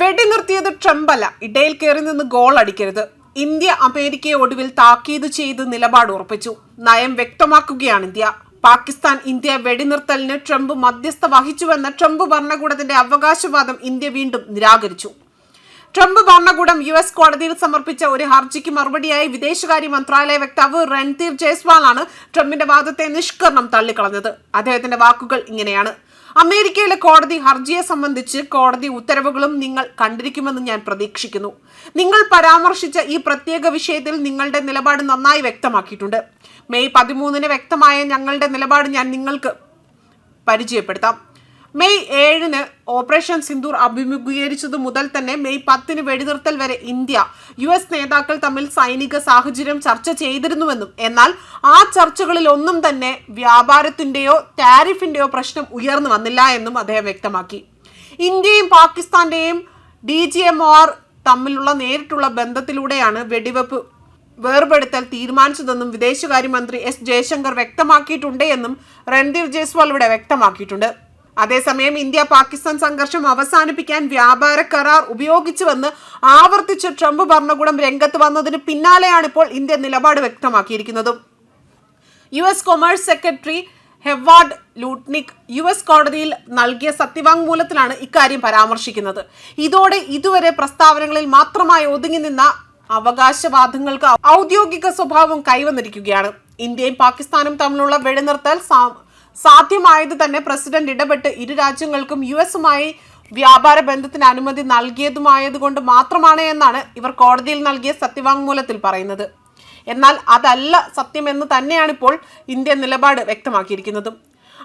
വെടിനിർത്തിയത് ട്രംപല്ല. ഇടയിൽ കയറി നിന്ന് ഗോൾ അടിക്കരുത്. ഇന്ത്യ അമേരിക്കയെ ഒടുവിൽ താക്കീത് ചെയ്ത് നിലപാട് ഉറപ്പിച്ചു. നയം വ്യക്തമാക്കുകയാണ് ഇന്ത്യ. പാകിസ്ഥാൻ ഇന്ത്യ വെടിനിർത്തലിന് ട്രംപ് മധ്യസ്ഥ വഹിച്ചുവെന്ന ട്രംപ് ഭരണകൂടത്തിന്റെ അവകാശവാദം ഇന്ത്യ വീണ്ടും നിരാകരിച്ചു. ട്രംപ് ഭരണകൂടം യു എസ് കോടതിയിൽ സമർപ്പിച്ച ഒരു ഹർജിക്ക് മറുപടിയായി വിദേശകാര്യ മന്ത്രാലയ വക്താവ് രൺധീർ ജയ്സ്വാളാണ് ട്രംപിന്റെ വാദത്തെ നിഷ്കരണം തള്ളിക്കളഞ്ഞത്. അദ്ദേഹത്തിന്റെ വാക്കുകൾ ഇങ്ങനെയാണ്. അമേരിക്കയിലെ കോടതി ഹർജിയെ സംബന്ധിച്ച് കോടതി ഉത്തരവുകളും നിങ്ങൾ കണ്ടിരിക്കുമെന്ന് ഞാൻ പ്രതീക്ഷിക്കുന്നു. നിങ്ങൾ പരാമർശിച്ച ഈ പ്രത്യേക വിഷയത്തിൽ നിങ്ങളുടെ നിലപാട് നന്നായി വ്യക്തമാക്കിയിട്ടുണ്ട്. മെയ് പതിമൂന്നിന് വ്യക്തമായ ഞങ്ങളുടെ നിലപാട് ഞാൻ നിങ്ങൾക്ക് പരിചയപ്പെടുത്താം. മെയ് ഏഴിന് ഓപ്പറേഷൻ സിന്ദൂർ അഭിമുഖീകരിച്ചതു മുതൽ തന്നെ മെയ് പത്തിന് വെടിനിർത്തൽ വരെ ഇന്ത്യ യു എസ് നേതാക്കൾ തമ്മിൽ സൈനിക സാഹചര്യം ചർച്ച ചെയ്തിരുന്നുവെന്നും എന്നാൽ ആ ചർച്ചകളിൽ ഒന്നും തന്നെ വ്യാപാരത്തിന്റെയോ ടാരിഫിന്റെയോ പ്രശ്നം ഉയർന്നു വന്നില്ല എന്നും അദ്ദേഹം വ്യക്തമാക്കി. ഇന്ത്യയും പാകിസ്ഥാന്റെയും ഡി ജി എം ആർ തമ്മിലുള്ള നേരിട്ടുള്ള ബന്ധത്തിലൂടെയാണ് വെടിവെപ്പ് വേർപെടുത്തൽ തീരുമാനിച്ചതെന്നും വിദേശകാര്യമന്ത്രി എസ് ജയശങ്കർ വ്യക്തമാക്കിയിട്ടുണ്ട് എന്നും രൺധീർ ജയ്സ്വാൾ ഇവിടെ വ്യക്തമാക്കിയിട്ടുണ്ട്. അതേസമയം ഇന്ത്യ പാകിസ്ഥാൻ സംഘർഷം അവസാനിപ്പിക്കാൻ വ്യാപാര കരാർ ഉപയോഗിച്ചുവെന്ന് ആവർത്തിച്ച് ട്രംപ് ഭരണകൂടം രംഗത്ത് വന്നതിന് പിന്നാലെയാണ് ഇപ്പോൾ ഇന്ത്യ നിലപാട് വ്യക്തമാക്കിയിരിക്കുന്നത്. U S commerce secretary Howard Lutnick U S കോടതിയിൽ നൽകിയ സത്യവാങ്മൂലത്തിലാണ് ഇക്കാര്യം പരാമർശിക്കുന്നത്. ഇതോടെ ഇതുവരെ പ്രസ്താവനകളിൽ മാത്രമായി ഒതുങ്ങി നിന്ന അവകാശവാദങ്ങൾക്ക് ഔദ്യോഗിക സ്വഭാവം കൈവന്നിരിക്കുകയാണ്. ഇന്ത്യയും പാകിസ്ഥാനും തമ്മിലുള്ള വെടിനിർത്തൽ സാധ്യമായത് തന്നെ പ്രസിഡന്റ് ഇടപെട്ട് ഇരു രാജ്യങ്ങൾക്കും യു എസുമായി വ്യാപാര ബന്ധത്തിന് അനുമതി നൽകിയതുമായതുകൊണ്ട് മാത്രമാണ് എന്നാണ് ഇവർ കോടതിയിൽ നൽകിയ സത്യവാങ്മൂലത്തിൽ പറയുന്നത്. എന്നാൽ അതല്ല സത്യമെന്ന് തന്നെയാണ് ഇപ്പോൾ ഇന്ത്യ നിലപാട് വ്യക്തമാക്കിയിരിക്കുന്നതും.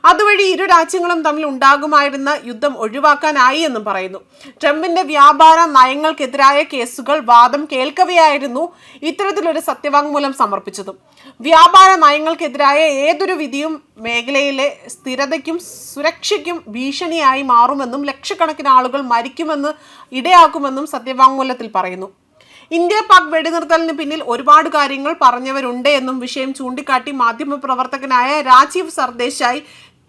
അതുവഴി ഇരു രാജ്യങ്ങളും തമ്മിൽ ഉണ്ടാകുമായിരുന്ന യുദ്ധം ഒഴിവാക്കാനായി എന്നും പറയുന്നു. ട്രംപിന്റെ വ്യാപാര നയങ്ങൾക്കെതിരായ കേസുകൾ വാദം കേൾക്കവെയായിരുന്നു ഇത്തരത്തിലൊരു സത്യവാങ്മൂലം സമർപ്പിച്ചതും. വ്യാപാര നയങ്ങൾക്കെതിരായ ഏതൊരു വിധിയും മേഖലയിലെ സ്ഥിരതയ്ക്കും സുരക്ഷയ്ക്കും ഭീഷണിയായി മാറുമെന്നും ലക്ഷക്കണക്കിന് ആളുകൾ മരിക്കുമെന്ന് ഇടയാക്കുമെന്നും സത്യവാങ്മൂലത്തിൽ പറയുന്നു. ഇന്ത്യ പാക് വെടിനിർത്തലിന് പിന്നിൽ ഒരുപാട് കാര്യങ്ങൾ പറഞ്ഞവരുണ്ട് എന്നും വിഷയം ചൂണ്ടിക്കാട്ടി മാധ്യമപ്രവർത്തകനായ രാജീവ് സർദേശായി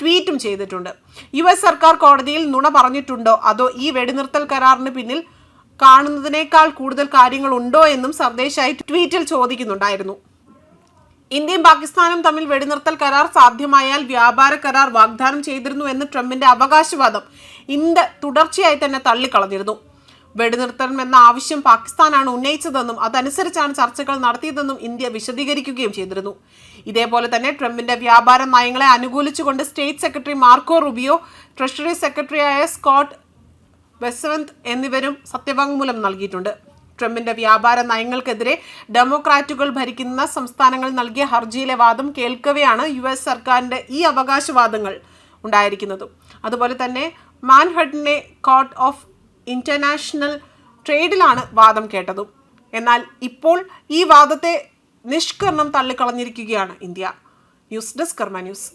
ട്വീറ്റും ചെയ്തിട്ടുണ്ട്. യു എസ് സർക്കാർ കോടതിയിൽ നുണ പറഞ്ഞിട്ടുണ്ടോ? അതോ ഈ വെടിനിർത്തൽ കരാറിന് പിന്നിൽ കാണുന്നതിനേക്കാൾ കൂടുതൽ കാര്യങ്ങൾ ഉണ്ടോ എന്നും സർദേശായി ട്വീറ്റിൽ ചോദിക്കുന്നുണ്ടായിരുന്നു. ഇന്ത്യയും പാകിസ്ഥാനും തമ്മിൽ വെടിനിർത്തൽ കരാർ സാധ്യമായാൽ വ്യാപാര കരാർ വാഗ്ദാനം ചെയ്തിരുന്നു എന്ന് ട്രംപിന്റെ അവകാശവാദം ഇന്ത് തുടർച്ചയായി തന്നെ തള്ളിക്കളഞ്ഞിരുന്നു. വെടിനിർത്തണം എന്ന ആവശ്യം പാകിസ്ഥാനാണ് ഉന്നയിച്ചതെന്നും അതനുസരിച്ചാണ് ചർച്ചകൾ നടത്തിയതെന്നും ഇന്ത്യ വിശദീകരിക്കുകയും ചെയ്തിരുന്നു. ഇതേപോലെ തന്നെ ട്രംപിന്റെ വ്യാപാര നയങ്ങളെ അനുകൂലിച്ചുകൊണ്ട് state secretary Marco Rubio treasury സെക്രട്ടറിയായ സ്കോട്ട് ബെസവന്ത് എന്നിവരും സത്യവാങ്മൂലം നൽകിയിട്ടുണ്ട്. ട്രംപിന്റെ വ്യാപാര നയങ്ങൾക്കെതിരെ ഡെമോക്രാറ്റുകൾ ഭരിക്കുന്ന സംസ്ഥാനങ്ങൾ നൽകിയ ഹർജിയിലെ വാദം കേൾക്കവെയാണ് യു എസ് സർക്കാരിന്റെ ഈ അവകാശവാദങ്ങൾ ഉണ്ടായിരിക്കുന്നതും. അതുപോലെ തന്നെ മാൻഹട്ടിനെ കോർട്ട് ഓഫ് ഇന്റർനാഷണൽ ട്രേഡിലാണ് വാദം കേട്ടതും. എന്നാൽ ഇപ്പോൾ ഈ വാദത്തെ നിഷ്കരണം തള്ളിക്കളഞ്ഞിരിക്കുകയാണ് India. News desk Karma news.